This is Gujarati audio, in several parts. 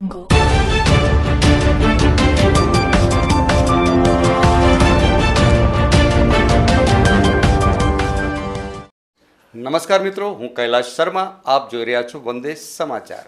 Jungle. નમસ્કાર મિત્રો હું કૈલાશ શર્મા આપ જોઈ રહ્યા છો વંદે સમાચાર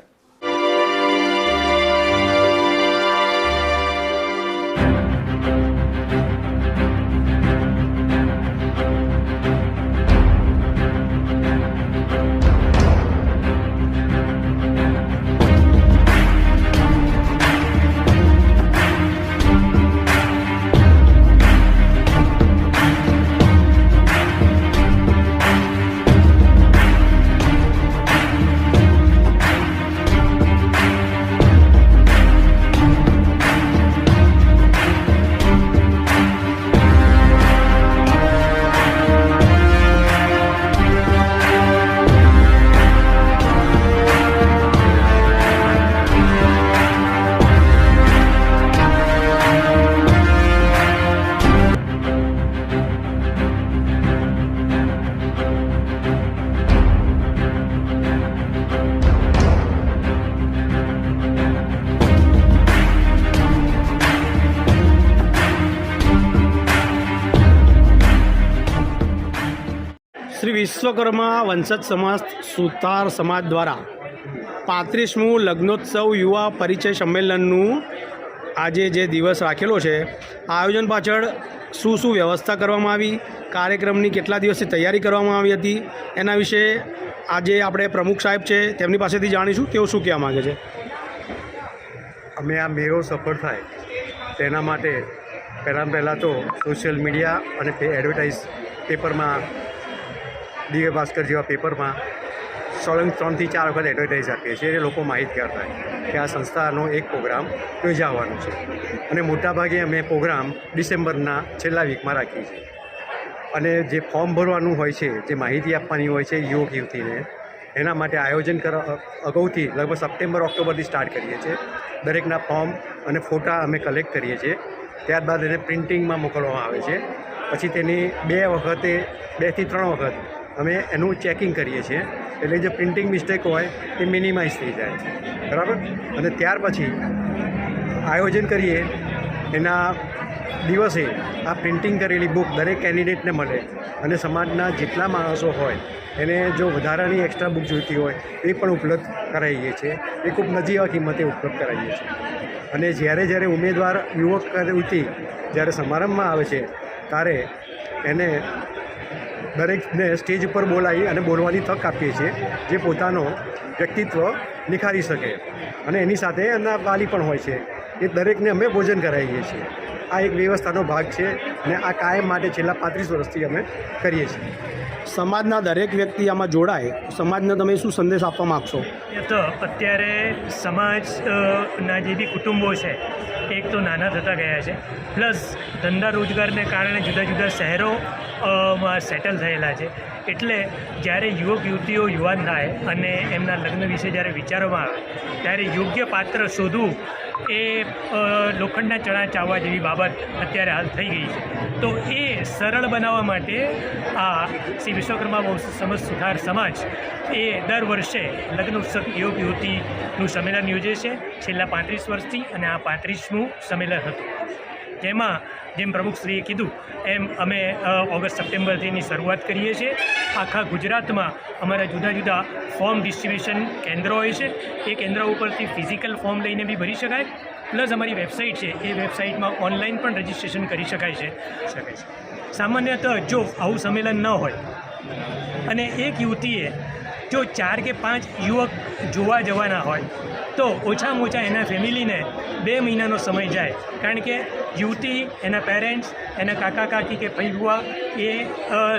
શ્રી વિશ્વકર્મા વંશજ સમાજ સુતાર સમાજ દ્વારા પાંત્રીસમું લગ્નોત્સવ યુવા પરિચય સંમેલનનું આજે જે દિવસ રાખેલો છે, આયોજન પાછળ શું શું વ્યવસ્થા કરવામાં આવી, કાર્યક્રમની કેટલા દિવસથી તૈયારી કરવામાં આવી હતી, એના વિશે આજે આપણે પ્રમુખ સાહેબ છે, તેમની પાસેથી જાણીશું, તેઓ શું કહેવા માગે છે? અમે આ મેળો સફળ થાય, તેના માટે પહેલાં પહેલાં તો સોશિયલ મીડિયા અને એડવર્ટાઇઝ પેપરમાં દિવ્ય ભાસ્કર જેવા પેપરમાં સળંગ ત્રણથી ચાર વખત એડવર્ટાઇઝ આપીએ છીએ એટલે લોકો માહિતગાર થાય કે આ સંસ્થાનો એક પ્રોગ્રામ યોજાવાનો છે. અને મોટાભાગે અમે પ્રોગ્રામ ડિસેમ્બરના છેલ્લા વીકમાં રાખીએ છીએ. અને જે ફોર્મ ભરવાનું હોય છે, જે માહિતી આપવાની હોય છે યુવક, યુવતીને, એના માટે આયોજન કરવા અગાઉથી લગભગ સપ્ટેમ્બર, ઓક્ટોબરથી સ્ટાર્ટ કરીએ છીએ. દરેકના ફોર્મ અને ફોટા અમે કલેક્ટ કરીએ છીએ. ત્યારબાદ એને પ્રિન્ટિંગમાં મોકલવામાં આવે છે. પછી તેની બે વખતે બેથી ત્રણ વખત અમે એનું ચેકિંગ કરીએ છીએ. એટલે જે પ્રિન્ટિંગ મિસ્ટેક હોય તે મિનિમાઇઝ થઈ જાય. બરાબર? અને ત્યાર પછી આયોજન કરીએ, એના દિવસે આ પ્રિન્ટિંગ કરેલી બુક દરેક કેન્ડિડેટને મળે. અને સમાજના જેટલા માણસો હોય, એને જો વધારાની એક્સ્ટ્રા બુક જોઈતી હોય, એ પણ ઉપલબ્ધ કરાવીએ છીએ. એ ખૂબ નજીવા કિંમતે ઉપલબ્ધ કરાવીએ છીએ. અને જ્યારે જ્યારે ઉમેદવાર યુવક યુવતી જ્યારે સમારંભમાં આવે છે, ત્યારે એને દરેકને સ્ટેજ ઉપર બોલાવી અને બોલવાની તક આપીએ છીએ જે પોતાનો વ્યક્તિત્વ નિખારી શકે. અને એની સાથે એના વાલી પણ હોય છે. એ દરેકને અમે ભોજન કરાવીએ છીએ. આ એક વ્યવસ્થાનો ભાગ છે અને આ કાયમ માટે છેલ્લા પાંત્રીસ વર્ષથી અમે કરીએ છીએ. સમાજના દરેક વ્યક્તિ આમાં જોડાય. સમાજને તમે શું સંદેશ આપવા માગશો? તો અત્યારે સમાજના જે બી કુટુંબો છે એક તો નાના થતા ગયા છે. પ્લસ ધંધા રોજગારને કારણે જુદા જુદા શહેરો માં સેટલ થયેલા છે. એટલે જ્યારે યુવક, યુવતીઓ, યુવાન થાય અને એમના લગ્ન વિશે જ્યારે વિચારવામાં આવે, ત્યારે યોગ્ય પાત્ર શોધવું એ લોખંડના ચણા ચાવવા જેવી બાબત અત્યારે હાલ થઈ ગઈ છે. તો એ સરળ બનાવવા માટે આ શ્રી વિશ્વકર્મા વંશ સમજ સુધાર સમાજ એ દર વર્ષે લગ્ન ઉત્સવ યુવક યુવતીનું સંમેલન યોજે છે. છેલ્લા પાંત્રીસ વર્ષથી અને આ પાંત્રીસમું સંમેલન હતું. જેમાં જેમ પ્રમુખશ્રીએ કીધું એમ અમે ઓગસ્ટ સપ્ટેમ્બરથી એની શરૂઆત કરીએ છીએ. આખા ગુજરાતમાં અમારા જુદા જુદા ફોર્મ ડિસ્ટ્રીબ્યુશન કેન્દ્રો હોય છે. એ કેન્દ્રો ઉપરથી ફિઝિકલ ફોર્મ લઈને બી ભરી શકાય. પ્લસ અમારી વેબસાઇટ છે એ વેબસાઇટમાં ઓનલાઈન પણ રજિસ્ટ્રેશન કરી શકાય છે. શકાય છે. સામાન્યતઃ જો આવું સંમેલન ન હોય અને એક યુવતીએ જો ચાર કે પાંચ યુવક જોવા જવાના હોય, તો ઓછામાં ઓછા એના ફેમિલીને બે મહિનાનો સમય જાય. કારણ કે યુવતી, એના પેરેન્ટ્સ, એના કાકા, કાકી કે ભાઈ એ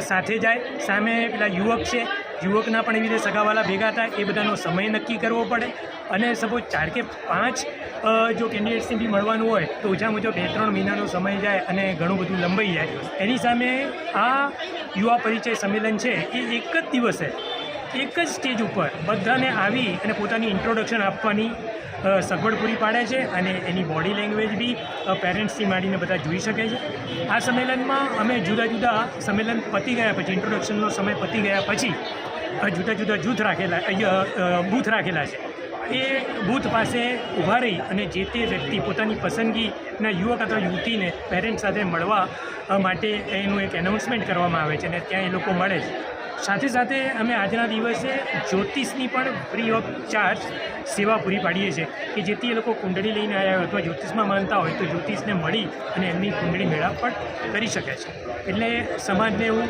સાથે જાય. સામે પેલા યુવક છે. યુવકના પણ એવી રીતે સગાવાલા ભેગા થાય. એ બધાનો સમય નક્કી કરવો પડે. અને સપોઝ ચાર કે પાંચ જો કેન્ડિડેટ્સને બી મળવાનું હોય, તો ઓછામાં ઓછો બે ત્રણ મહિનાનો સમય જાય અને ઘણું બધું લંબાઈ જાય. એની સામે આ યુવા પરિચય સંમેલન છે. એ એક જ દિવસે એક જ સ્ટેજ ઉપર બધાને આવી અને પોતાની ઇન્ટ્રોડક્શન આપવાની સગવડ પૂરી પાડે છે અને એની બોડી લેંગ્વેજ બી પેરેન્ટ્સથી માંડીને બધા જોઈ શકે છે. આ સંમેલનમાં અમે જુદા જુદા સંમેલન પતી ગયા પછી ઇન્ટ્રોડક્શનનો સમય પતી ગયા પછી જુદા જુદા જૂથ રાખેલા બૂથ રાખેલા છે. એ બૂથ પાસે ઊભા રહી અને જે તે વ્યક્તિ પોતાની પસંદગીના યુવક અથવા યુવતીને પેરેન્ટ્સ સાથે મળવા માટે એનું એક એનાઉન્સમેન્ટ કરવામાં આવે છે અને ત્યાં એ લોકો મળે છે. સાથે સાથે અમે આજના દિવસે જ્યોતિષની પણ ફ્રી ઓફ ચાર્જ સેવા પૂરી પાડીએ છીએ કે જેથી એ લોકો કુંડળી લઈને આવ્યા હોય અથવા જ્યોતિષમાં માનતા હોય તો જ્યોતિષને મળી અને એમની કુંડળી મેળાપ પણ કરી શકે છે. એટલે સમાજને હું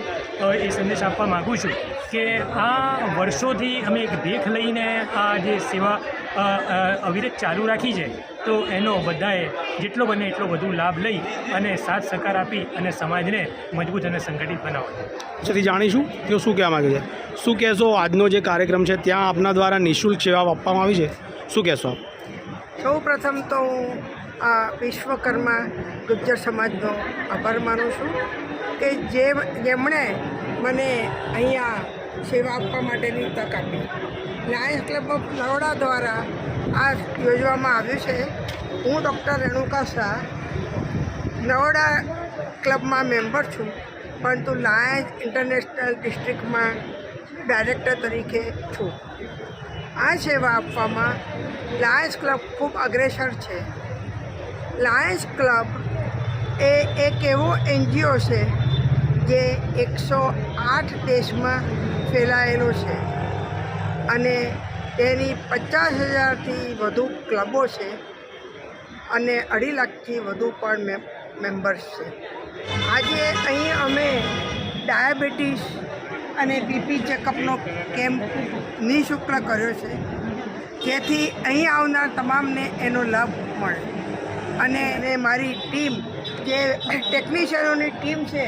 એ સંદેશ આપવા માગું છું કે આ વર્ષોથી અમે એક દેખ લઈને આ જે સેવા અવિરત ચાલુ રાખી છે તો એનો બધાએ જેટલો બને એટલો વધુ લાભ લઈ અને સાથ સહકાર આપી અને સમાજને મજબૂત અને સંગઠિત બનાવો. છેથી જાણીશું કે શું કહેવા માગે છે. શું કહેશો? આજનો જે કાર્યક્રમ છે ત્યાં આપના દ્વારા નિઃશુલ્ક સેવા આપવામાં આવી છે? શું કહેશો આપ? સૌ પ્રથમ તો હું આ વિશ્વકર્મા ગુજ્જર સમાજનો આભાર માનું છું કે જે જેમણે મને અહીંયા સેવા આપવા માટેની તક આપી. લાયન્સ ક્લબ ઓફ નરોડા દ્વારા આ યોજવામાં આવ્યું છે. હું ડૉક્ટર રેણુકા શાહ નરોડા ક્લબમાં મેમ્બર છું, પરંતુ લાયન્સ ઇન્ટરનેશનલ ડિસ્ટ્રિક્ટમાં ડાયરેક્ટર તરીકે છું. આ સેવા આપવામાં લાયન્સ ક્લબ ખૂબ અગ્રેસર છે. લાયન્સ ક્લબ એ એક એવો એનજીઓ છે જે એકસો આઠ દેશમાં ફેલાયેલો છે. અને તેની પચાસ હજારથી વધુ ક્લબો છે અને અઢી લાખથી વધુ પણ મેમ મેમ્બર્સ છે. આજે અહીં અમે ડાયાબિટીસ અને બીપી ચેકઅપનો કેમ્પ નિઃશુલ્ક કર્યો છે. જેથી અહીં આવનાર તમામને એનો લાભ મળે. અને મારી ટીમ, જે ટેકનિશિયનોની ટીમ છે,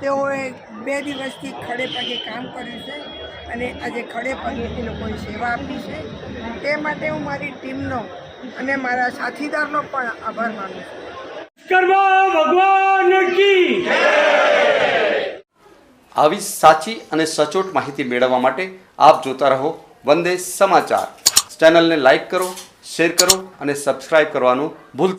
તેઓએ બે દિવસથી ખડે પગે કામ કર્યું છે. અને આજે ખડે પગે એ લોકોએ સેવા આપી છે. તે માટે હું મારી ટીમનો અને મારા સાથીદારનો પણ આભાર માનું છું. આવી સાચી અને સચોટ માહિતી મેળવવા માટે આપ જોતા રહો વંદે સમાચાર. ચેનલને લાઈક કરો શેર કરો અને સબસ્ક્રાઇબ કરવાનું ભૂલતા